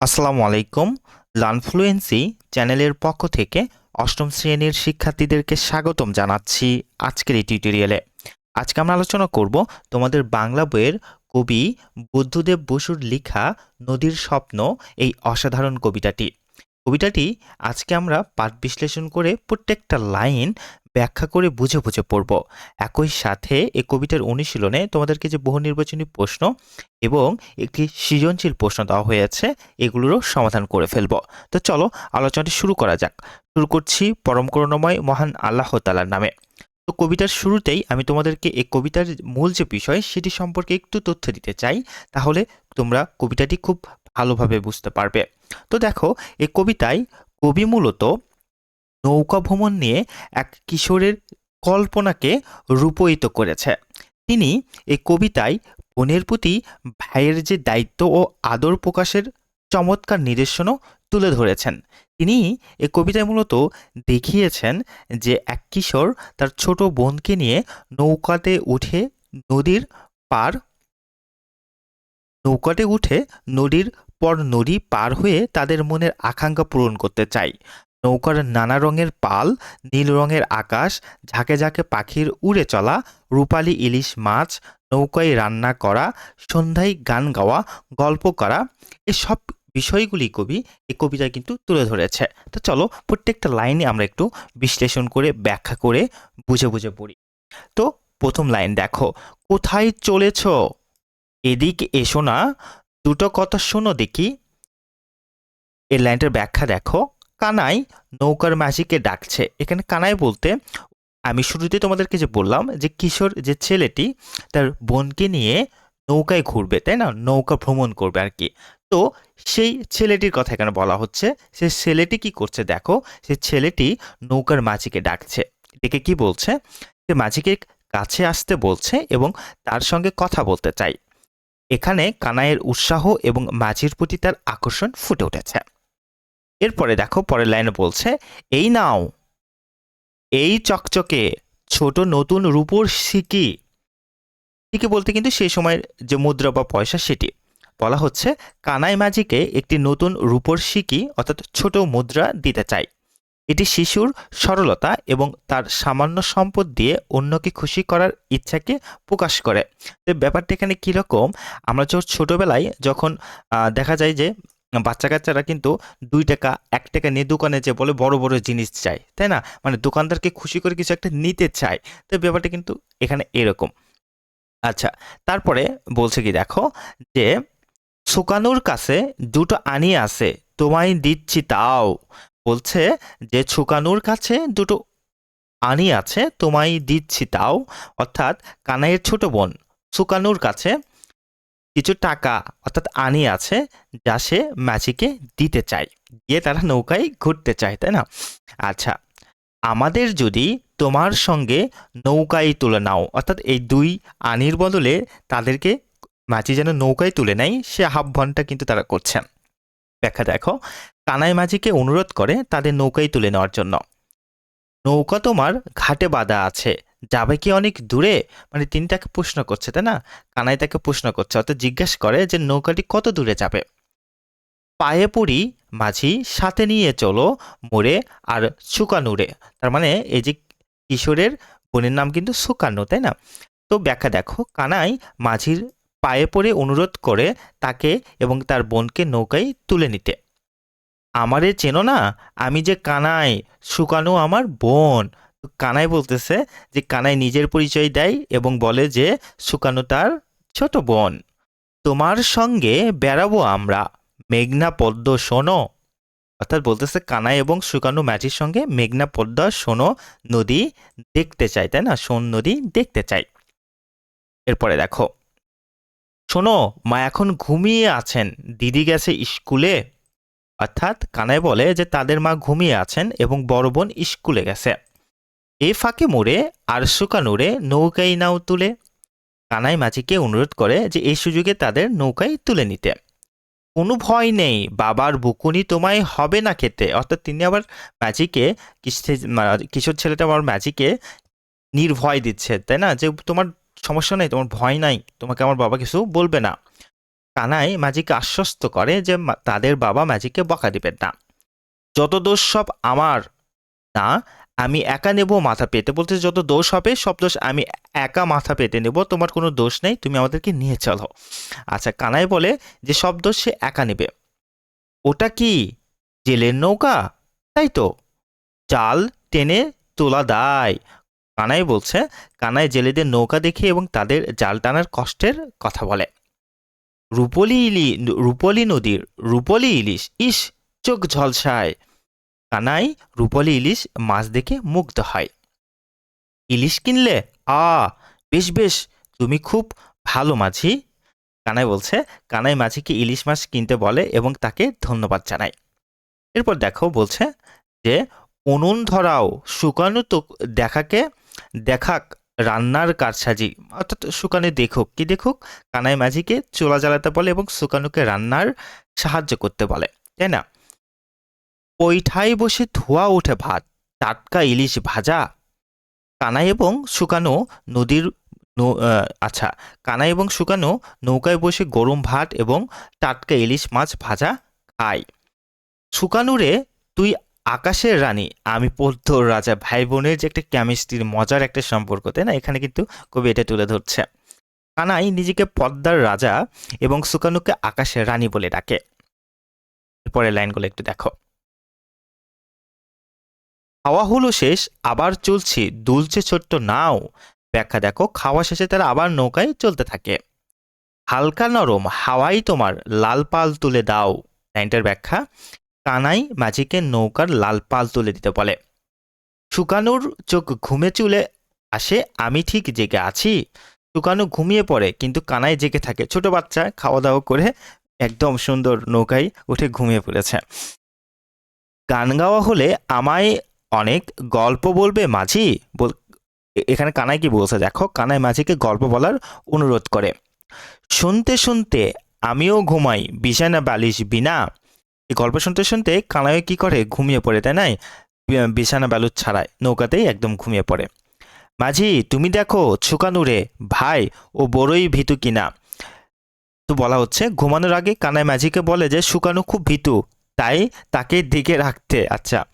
আসসালামু আলাইকুম। লানফ্লুয়েন্সি চ্যানেলের পক্ষ থেকে অষ্টম শ্রেণির শিক্ষার্থীদেরকে স্বাগতম জানাচ্ছি আজকের এই টিউটোরিয়ালে আজকে আমরা আলোচনা করব তোমাদের বাংলা বইয়ের কবি বুদ্ধদেব বসুর লেখা নদীর স্বপ্ন, এই অসাধারণ কবিতাটি। কবিতাটি আজকে আমরা পাঠ বিশ্লেষণ করে প্রত্যেকটা লাইন ব্যাখ্যা করে বুঝে বুঝে পড়ব। একই সাথে এই কবিতার অনুশীলনে তোমাদেরকে যে বহু নির্বাচনী প্রশ্ন এবং একটি সৃজনশীল প্রশ্ন দেওয়া হয়েছে, এগুলোরও সমাধান করে ফেলব। তো চলো আলোচনাটি শুরু করা যাক। শুরু করছি পরম করুণাময় মহান আল্লাহ তালার নামে। তো কবিতার শুরুতেই আমি তোমাদেরকে এই কবিতার মূল যে বিষয়, সেটি সম্পর্কে একটু তথ্য দিতে চাই, তাহলে তোমরা কবিতাটি খুব ভালোভাবে বুঝতে পারবে। তো দেখো এই কবিতায় কবি মূলত নৌকা ভ্রমণ নিয়ে এক কিশোরের কল্পনাকে রূপায়িত করেছে। তিনি এই কবিতায় বোনের প্রতি ভাইয়ের যে দায়িত্ব ও আদর প্রকাশের চমৎকার নিদর্শনও তুলে ধরেছেন। তিনি এ কবিতায় মূলত দেখিয়েছেন যে এক কিশোর তার ছোট বোনকে নিয়ে নৌকাতে উঠে নদীর পার নৌকাতে উঠে নদীর পর নদী পার হয়ে তাদের মনের আকাঙ্ক্ষা পূরণ করতে চায়। নৌকার নানা রঙের পাল, নীল রঙের আকাশ, ঝাঁকে ঝাঁকে পাখির উড়ে চলা, রূপালি ইলিশ মাছ, নৌকায় রান্না করা, সন্ধ্যায় গান গাওয়া, গল্প করা, এসব বিষয়গুলি কবি এই কবিতায় কিন্তু তুলে ধরেছে। তো চলো প্রত্যেকটা লাইনে আমরা একটু বিশ্লেষণ করে, ব্যাখ্যা করে বুঝে বুঝে পড়ি। তো প্রথম লাইন দেখো, কোথায় চলেছ? এদিক এসো না, দুটো কথা শোনো দেখি। এই লাইনটার ব্যাখ্যা দেখো কানাই নৌকার মাঝিকে ডাকছে। এখানে কানাই বলতে, আমি শুরুতে তোমাদেরকে যে বললাম যে কিশোর যে ছেলেটি, তার বোনকে নিয়ে নৌকায় ঘুরবে, তাই না? নৌকা ভ্রমণ করবে আর কি। তো সেই ছেলেটির কথা এখানে বলা হচ্ছে। সে ছেলেটি কি করছে দেখো, সে ছেলেটি নৌকার মাঝিকে ডাকছে। এটাকে কি বলছে? সে মাঝিকে কাছে আসতে বলছে এবং তার সঙ্গে কথা বলতে চাই এখানে কানাইয়ের উৎসাহ এবং মাঝির প্রতি তার আকর্ষণ ফুটে উঠেছে। এরপরে দেখো পরের লাইনে বলছে, এই নাও। এই চকচকে ছোট নতুন রূপোর সিকি। সিকি বলতে কিন্তু সেই সময়ের যে মুদ্রা বা পয়সা সেটি। বলা হচ্ছে, কানাই মাঝিকে একটি নতুন রূপোর সিকি অর্থাৎ ছোট মুদ্রা দিতে চাই। এটি শিশুর সরলতা এবং তার সামান্য সম্পদ দিয়ে অন্যকে খুশি করার ইচ্ছাকে প্রকাশ করে। তো ব্যাপারটা এখানে কীরকম? আমরা যখন ছোটোবেলায় যখন দেখা যায় যে বাচ্চা কাচ্চারা কিন্তু দুই টাকা, এক টাকা নিয়ে দোকানে যে বলে বড় বড় জিনিস চাই তাই না? মানে দোকানদারকে খুশি করে কিছু একটা নিতে চায়। তো ব্যাপারটা কিন্তু এখানে এরকম। আচ্ছা তারপরে বলছে কি, দেখো যে শুকানোর কাছে দুটো আনি আছে, তোমায় দিচ্ছি তাও। বলছে যে ছুকানুর কাছে দুটো আনি আছে, তোমায় দিচ্ছি তাও। অর্থাৎ কানাইয়ের ছোট বোন, সুকানুর কাছে কিছু টাকা অর্থাৎ আনি আছে যা সে ম্যাচিকে দিতে চায়। দিয়ে তারা নৌকায় ঘুরতে চায়, তাই না? আচ্ছা আমাদের যদি তোমার সঙ্গে নৌকায় তুলে নাও, অর্থাৎ এই দুই আনির বদলে তাদেরকে মাঝি যেন নৌকায় তুলে নেয়, সে আহ্বানটা কিন্তু তারা করছে। ব্যাখ্যা দেখো, কানাই মাঝিকে অনুরোধ করে তাদের নৌকায় তুলে নেওয়ার জন্য। নৌকা তোমার ঘাটে বাঁধা আছে যাবে কি অনেক দূরে? মানে তিনি তাকে প্রশ্ন করছে, তাই না? কানাই তাকে প্রশ্ন করছে, অর্থাৎ জিজ্ঞেস করে যে নৌকাটি কত দূরে যাবে? পায়ে পড়ি মাঝি সাথে নিয়ে চলো মোড়ে আর সুকানুরে। তার মানে এই যে কিশোরের বোনের নাম কিন্তু সুকানু, তাই না? তো ব্যাখ্যা দেখো, কানাই মাঝির পায়ে পড়ে অনুরোধ করে তাকে এবং তার বোনকে নৌকায় তুলে নিতে। আমারে চেনো না, আমি যে কানাই, সুকানু আমার বোন। কানাই বলতেছে যে কানাই নিজের পরিচয় দেয় এবং বলে যে, সুকানু তার ছোট বোন। তোমার সঙ্গে বেড়াবো আমরা। মেঘনা পদ্ম শোনো অর্থাৎ বলতেছে কানাই এবং সুকানু ম্যাচির সঙ্গে মেঘনা পদ্ম শোনো নদী দেখতে চাই তাই না? সোন নদী দেখতে চাই এরপরে দেখো শোনো মা এখন ঘুমিয়ে আছেন। দিদি গেছে স্কুলে। অর্থাৎ কানাই বলে যে, তাদের মা ঘুমিয়ে আছেন এবং বড় বোন স্কুলে গেছে। এ ফাঁকে মোড়ে আর শুকানুরে নৌকাই নাও তুলে। কানাই মাঝিকে অনুরোধ করে যে এই সুযোগে তাদের নৌকায় তুলে নিতে। কোনো ভয় নেই, বাবার বুকুনি তোমায় হবে না খেতে। অর্থাৎ তিনি আবার ম্যাজিকে কিশোর ছেলেটা আবার ম্যাজিকে নির্ভয় দিচ্ছে, তাই না? যে তোমার সমস্যা নেই, তোমার ভয় নাই, তোমাকে আমার বাবা কিছু বলবে না। কানাই মাঝিকে আশ্বস্ত করে যে তাদের বাবা ম্যাজিককে বকা দিবেন না। যত দোষ সব আমার, না আমি একা নেব, মাথা পেতে। বলতে যত দোষ হবে, সব দোষ আমি একা মাথা পেতে নেব। তোমার কোনো দোষ নেই, তুমি আমাদেরকে নিয়ে চলো। আচ্ছা কানাই বলে যে, সব দোষ সে একা নেবে। ওটা কি জেলের নৌকা? তাই তো। চাল টেনে তোলা দায়। কানাই বলছে, কানাই জেলেদের নৌকা দেখে এবং তাদের জাল টানার কষ্টের কথা বলে। রূপলি ইলি, রূপলি নদীর, রূপলি ইলিশ। ইস, চোখ ঝলসায়। কানাই, রূপলি ইলিশ মাছ দেখে মুগ্ধ হয়। ইলিশ কিনলে, আ, বেশ বেশ, তুমি খুব ভালো মাঝি। কানাই বলছে, কানাই মাঝিকে ইলিশ মাছ কিনতে বলে এবং তাকে ধন্যবাদ জানায়। এরপর দেখো বলছে যে, উনুন ধরাও, শুকানো তো দেখাকে, দেখাক রান্নার কারসাজি। অর্থাৎ শুকানো দেখুক, কি দেখুক, কানাই মাঝিকে চোলা জ্বালাতে বলে এবং শুকানুকে রান্নার সাহায্য করতে বলে, তাই না? পৈঠায় বসে ধোয়া ওঠে ভাত, টাটকা ইলিশ ভাজা। কানাই এবং শুকানো নদীর আচ্ছা কানাই এবং শুকানো নৌকায় বসে গরম ভাত এবং টাটকা ইলিশ মাছ ভাজা খায় শুকানুরে তুই আকাশের রানী। আমি পদ্মর রাজা ভাই বোনের যে একটা কেমিস্ট্রির মজার একটা সম্পর্ক, তাই না? এখানে কিন্তু কবি এটা তুলে ধরছে। কানাই নিজেকে পদ্মার রাজা এবং সুকানুকে আকাশের রানী বলে ডাকে। পরের লাইনগুলো একটু দেখো। খাওয়া হলো শেষ, আবার চলছে। দুলছে ছোট্ট নাও। ব্যাখ্যা দেখো, খাওয়া শেষে তারা আবার নৌকায় চলতে থাকে। হালকা নরম, হাওয়াই তোমার, লাল পাল তুলে দাও। লাইনটার ব্যাখ্যা, কানাই মাঝিকে নৌকার লাল পাল তুলে দিতে বলে। শুকানুর চোখ ঘুমে চুলে আসে, আমি ঠিক জেগে আছি। শুকানু ঘুমিয়ে পড়ে, কিন্তু কানাই জেগে থাকে। ছোট বাচ্চা খাওয়া দাওয়া করে একদম সুন্দর নৌকায় উঠে ঘুমিয়ে পড়েছে। গান গাওয়া হলে আমায় অনেক গল্প বলবে মাঝি? এখানে কানাই কি বলছে? দেখো, কানাই মাঝিকে গল্প বলার অনুরোধ করে। শুনতে শুনতে আমিও ঘুমাই, বিছানা বালিশ বিনা। এই গল্প শুনতে শুনতে কানাই কি করে? ঘুমিয়ে পড়ে, তাই নাই? বিছানা বালুর ছাড়ায়, নৌকাতেই একদম ঘুমিয়ে পড়ে। মাঝি, তুমি দেখো ছুকানুরে ভাই, ও বড়ই ভীতু কিনা। তো বলা হচ্ছে, ঘুমানোর আগে কানাই মাঝিকে বলে যে শুকানু খুব ভীতু, তাই তাকে দিকে রাখতে। আচ্ছা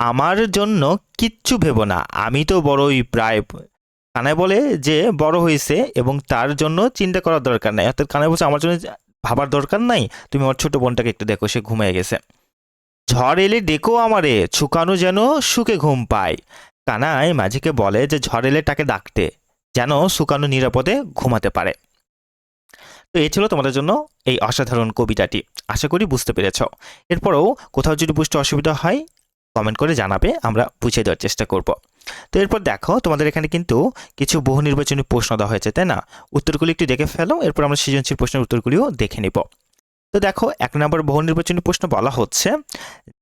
আমার জন্য কিচ্ছু ভেবো না। আমি তো বড়ই প্রায় কানাই বলে যে বড় হয়েছে এবং তার জন্য চিন্তা করার দরকার নাই। অর্থাৎ কানাই বলছে, আমার জন্য ভাবার দরকার নাই, তুমি আমার ছোট বোনটাকে একটু দেখো, সে ঘুমিয়ে গেছে। ঝড় এলে ডেকো আমারে ছুকানো যেন সুখে ঘুম পায়। কানাই মাঝিকে বলে যে, ঝড় এলে তাকে ডাকতে, যেন শুকানো নিরাপদে ঘুমাতে পারে। তো এই ছিল তোমাদের জন্য এই অসাধারণ কবিতাটি। আশা করি বুঝতে পেরেছ। এরপরও কোথাও যদি বুঝতে অসুবিধা হয় কমেন্ট করে জানাবে, আমরা বুঝিয়ে দেওয়ার চেষ্টা করব। তো এরপর দেখো, তোমাদের এখানে কিন্তু কিছু বহু নির্বাচনী প্রশ্ন দেওয়া হয়েছে, তাই না? উত্তরগুলি একটু দেখে ফেলো, এরপর আমরা সৃজনশীল প্রশ্নের উত্তরগুলিও দেখে নিব। তো দেখো, এক নম্বর বহু নির্বাচনী প্রশ্ন বলা হচ্ছে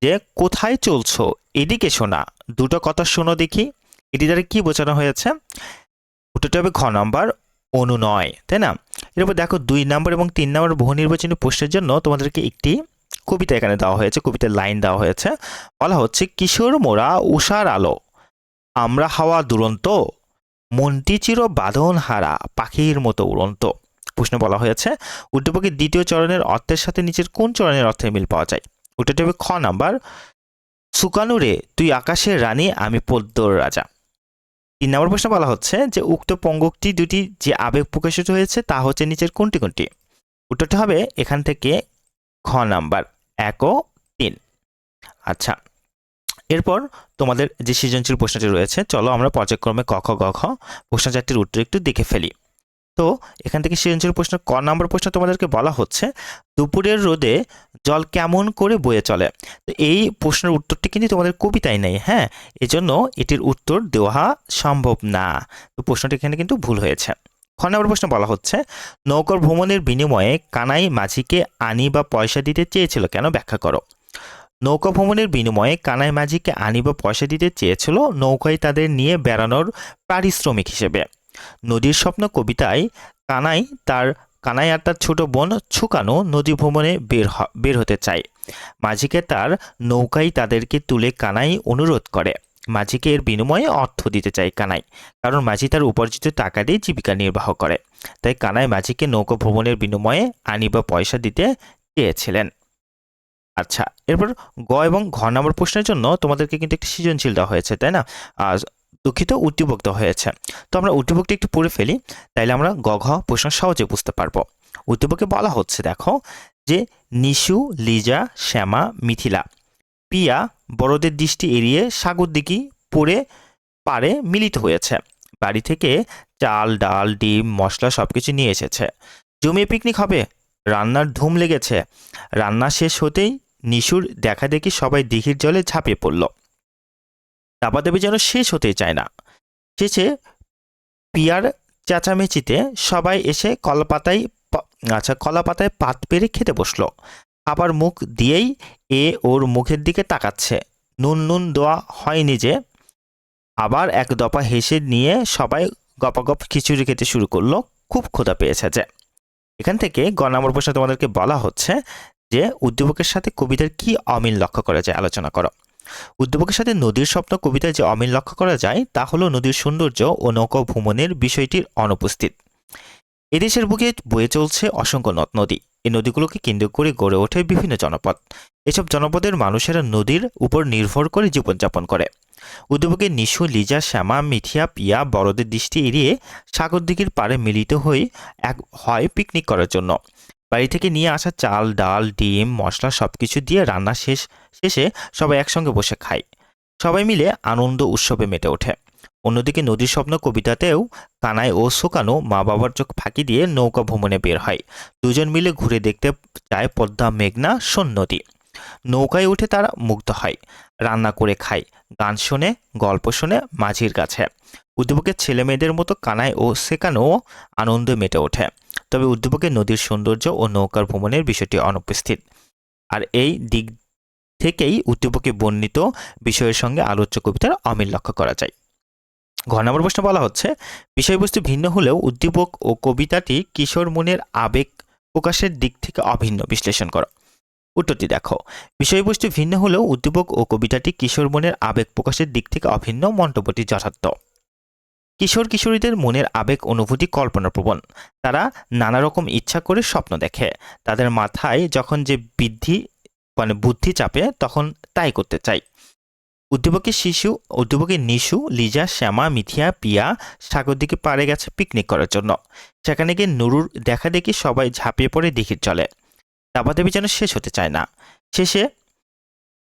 যে, কোথায় চলছো? এদিকে শোনা, দুটো কথা শোনো দেখি। এটি দ্বারা কি বোঝানো হয়েছে? উত্তরটা হবে ঘ নাম্বার, অনুনয়, তাই না? এরপর দেখো, দুই নম্বর এবং তিন নম্বর বহু নির্বাচনী প্রশ্নের জন্য তোমাদেরকে একটি কবিতা এখানে দেওয়া হয়েছে, কবিতার লাইন দেওয়া হয়েছে। বলা হচ্ছে, কিশোর মোরা উষার আলো, আমরা হাওয়া দুরন্ত, মনটি চির বাঁধন হারা পাখির মতো উড়ন্ত। প্রশ্ন বলা হয়েছে, উদ্দীপকের দ্বিতীয় চরণের অর্থের সাথে নিচের কোন চরণের অর্থের মিল পাওয়া যায়? উত্তরটি হবে খ নাম্বার সুকানুরে তুই আকাশের রানী, আমি পদ্মর রাজা। তিন নম্বর প্রশ্ন বলা হচ্ছে, যে উক্ত পঙ্গক্তি দুটি যে আবেগ প্রকাশিত হয়েছে, তা হচ্ছে নিচের কোনটি কোনটি? উত্তরটা হবে এখান থেকে খ নাম্বার। এক ও তিন। আচ্ছা এরপর তোমাদের যে সৃজনশীল প্রশ্নটি রয়েছে, চলো আমরা পর্যায়ক্রমে ক, খ, গ খ প্রশ্ন চারটির উত্তর একটু দেখে ফেলি। তো এখান থেকে সৃজনশীল প্রশ্ন, ক নম্বর প্রশ্ন তোমাদেরকে বলা হচ্ছে, দুপুরের রোদে জল কেমন করে বয়ে চলে? তো এই প্রশ্নের উত্তরটি কিন্তু তোমাদের কবিতায় নেই হ্যাঁ? এজন্য এটির উত্তর দেওয়া সম্ভব না। তো প্রশ্নটি এখানে কিন্তু ভুল হয়েছে। খ নম্বর প্রশ্ন বলা হচ্ছে, নৌকার ভ্রমণের বিনিময়ে কানাই মাঝিকে আনি বা পয়সা দিতে চেয়েছিল কেন? ব্যাখ্যা করো। নৌকা ভ্রমণের বিনিময়ে কানাই মাঝিকে আনি বা পয়সা দিতে চেয়েছিল নৌকায় তাদের নিয়ে বেড়ানোর পারিশ্রমিক হিসেবে। নদীর স্বপ্ন কবিতায় কানাই তার, কানাই আর তার ছোট বোন ছুকানো নদী ভ্রমণে বের বের হতে চায়। মাঝিকে তার নৌকায় তাদেরকে তুলে কানাই অনুরোধ করে। মাঝিকে এর বিনিময়ে অর্থ দিতে চায় কানাই, কারণ মাঝি তার উপার্জিত টাকা দিয়ে জীবিকা নির্বাহ করে। তাই কানাই মাঝিকে নৌকা ভ্রমণের বিনিময়ে আনি বা পয়সা দিতে চেয়েছিলেন। আচ্ছা এরপর গ এবং ঘ নম্বর প্রশ্নের জন্য তোমাদেরকে কিন্তু একটি সৃজনশীল দেওয়া হয়েছে, তাই না? দুঃখিত দেওয়া হয়েছে। তো আমরা উদ্দীপকটি একটু পড়ে ফেলি, তাইলে আমরা গ, ঘ প্রশ্ন সহজে বুঝতে পারব। উদ্দীপকে বলা হচ্ছে, দেখো, যে নিশু, লিজা, শ্যামা, মিথিলা পিয়া বড়দের দৃষ্টি এড়িয়ে সাগর দিকে পড়ে পারে মিলিত হয়েছে। বাড়ি থেকে চাল, ডাল, ডিম, মশলা সব কিছু নিয়ে এসেছে। জমিয়ে পিকনিক হবে। রান্নার ধুম লেগেছে। রান্না শেষ হতেই নিশুর দেখা দেখি সবাই দিঘির জলে ঝাঁপিয়ে পড়ল। দাবাদাবি যেন শেষ হতে চায় না। শেষে পিয়ার চেঁচামেচিতে সবাই এসে কলাপাতায় আচ্ছা কলাপাতায় পাত পেরে খেতে বসল। আবার মুখ দিয়েই এ ওর মুখের দিকে তাকাচ্ছে। নুন নুন দেওয়া হয়নি যে, আবার এক দফা হেসে নিয়ে সবাই গপাগপ খিচুড়ি খেতে শুরু করল। খুব ক্ষুধা পেয়েছে যে। এখান থেকে গ নম্বর প্রশ্নে তোমাদেরকে বলা হচ্ছে যে উদ্দীপকের সাথে কবিতার কি অমিল লক্ষ্য করা যায় আলোচনা করো। উদ্দীপকের সাথে নদীর স্বপ্ন কবিতায় যে অমিল লক্ষ্য করা যায়, তা হলো নদীর সৌন্দর্য ও নৌকা ভ্রমণের বিষয়টির অনুপস্থিত। এদেশের বুকে বয়ে চলছে অসংখ্য নদ নদী এই নদীগুলোকে কেন্দ্র করে গড়ে ওঠে বিভিন্ন জনপদ। এসব জনপদের মানুষেরা নদীর উপর নির্ভর করে জীবনযাপন করে। উদ্দীপকে নিশু, লিজা, শ্যামা, মিথিয়া, পিয়া, বড়দের দৃষ্টি এড়িয়ে সাগর দিঘির পাড়ে মিলিত হয়ে এক হয় পিকনিক করার জন্য। বাড়ি থেকে নিয়ে আসা চাল, ডাল, ডিম, মশলা সবকিছু দিয়ে রান্না শেষ, শেষে সবাই একসঙ্গে বসে খায়। সবাই মিলে আনন্দ উৎসবে মেতে ওঠে। অন্যদিকে নদীর স্বপ্ন কবিতাতেও কানায় ও শোকানো মা বাবার চোখ ফাঁকি দিয়ে নৌকা ভ্রমণে বের হয়। দুজন মিলে ঘুরে দেখতে চায় পদ্মা, মেঘনা সোন নদী নৌকায় উঠে তারা মুগ্ধ হয়, রান্না করে খায়, গান শোনে, গল্প শোনে মাঝির কাছে। উদ্দীপকের ছেলে মেয়েদের মতো কানায় ও সেকানো আনন্দে মেতে ওঠে। তবে উদ্দীপকের নদীর সৌন্দর্য ও নৌকার ভ্রমণের বিষয়টি অনুপস্থিত। আর এই দিক থেকেই উদ্দীপকে বর্ণিত বিষয়ের সঙ্গে আলোচ্য কবিতার অমিল লক্ষ্য করা যায়। ঘ নম্বর প্রশ্ন বলা হচ্ছে, বিষয়বস্তু ভিন্ন হলেও উদ্দীপক ও কবিতাটি কিশোর মনের আবেগ প্রকাশের দিক থেকে অভিন্ন। বিশ্লেষণ করো। উত্তরটি দেখো, বিষয়বস্তু ভিন্ন হলেও উদ্দীপক ও কবিতাটি কিশোর মনের আবেগ প্রকাশের দিক থেকে অভিন্ন মন্তব্যটি যথার্থ। কিশোর কিশোরীদের মনের আবেগ অনুভূতি কল্পনাপ্রবণ। তারা নানা রকম ইচ্ছা করে স্বপ্ন দেখে। তাদের মাথায় যখন যে বৃদ্ধি মানে বুদ্ধি চাপে তখন তাই করতে চাই। উদ্দীপকের শিশু উদ্দীপকের নিশু, লিজা, শ্যামা, মিথিয়া, পিয়া সাগর দিকে পাড়ে গেছে পিকনিক করার জন্য। সেখানে গিয়ে নুরুর দেখা দেখি সবাই ঝাঁপিয়ে পড়ে দিঘির চলে দাবাদাবি যেন শেষ হতে চায় না। শেষে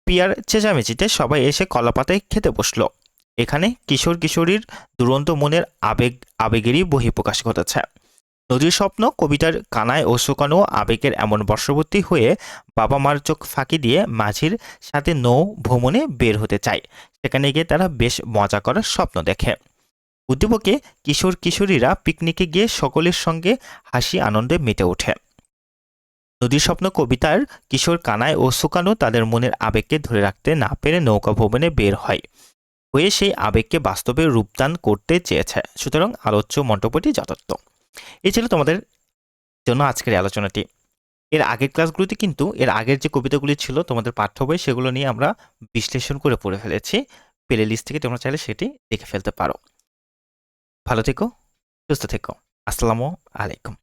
পিয়ার চেঁচামেচিতে সবাই এসে কলাপাতায় খেতে বসল। এখানে কিশোর কিশোরীর দুরন্ত মনের আবেগ, আবেগেরই বহিঃপ্রকাশ ঘটেছে। নদীর স্বপ্ন, কবিতার কানায় ও শুকানো আবেগের এমন বর্ষবর্তী হয়ে বাবা মার চোখ ফাঁকি দিয়ে মাঝির সাথে নৌ ভ্রমণে বের হতে চায়। সেখানে গিয়ে তারা বেশ মজা করার স্বপ্ন দেখে। উদ্দীপকে কিশোর কিশোরীরা পিকনিকে গিয়ে সকলের সঙ্গে হাসি আনন্দে মেতে ওঠে। নদীর স্বপ্ন, কবিতার কিশোর কানায় ও শুকানো তাদের মনের আবেগকে ধরে রাখতে না পেরে নৌকা ভ্রমণে বের হয়। হয়ে সেই আবেগকে বাস্তবে রূপদান করতে চেয়েছে। সুতরাং আলোচ্য মন্তব্যটি যথার্থ। এই ছিল তোমাদের জন্য আজকের আলোচনাটি। এর আগের ক্লাসগুলোতে কিন্তু, এর আগের যে কবিতাগুলি ছিল তোমাদের পাঠ্য বই, সেগুলো নিয়ে আমরা বিশ্লেষণ করে পড়ে ফেলেছি। প্লে লিস্ট থেকে তোমরা চাইলে সেটি দেখে ফেলতে পারো। ভালো থেকো, সুস্থ থেকো। আসসালামু আলাইকুম।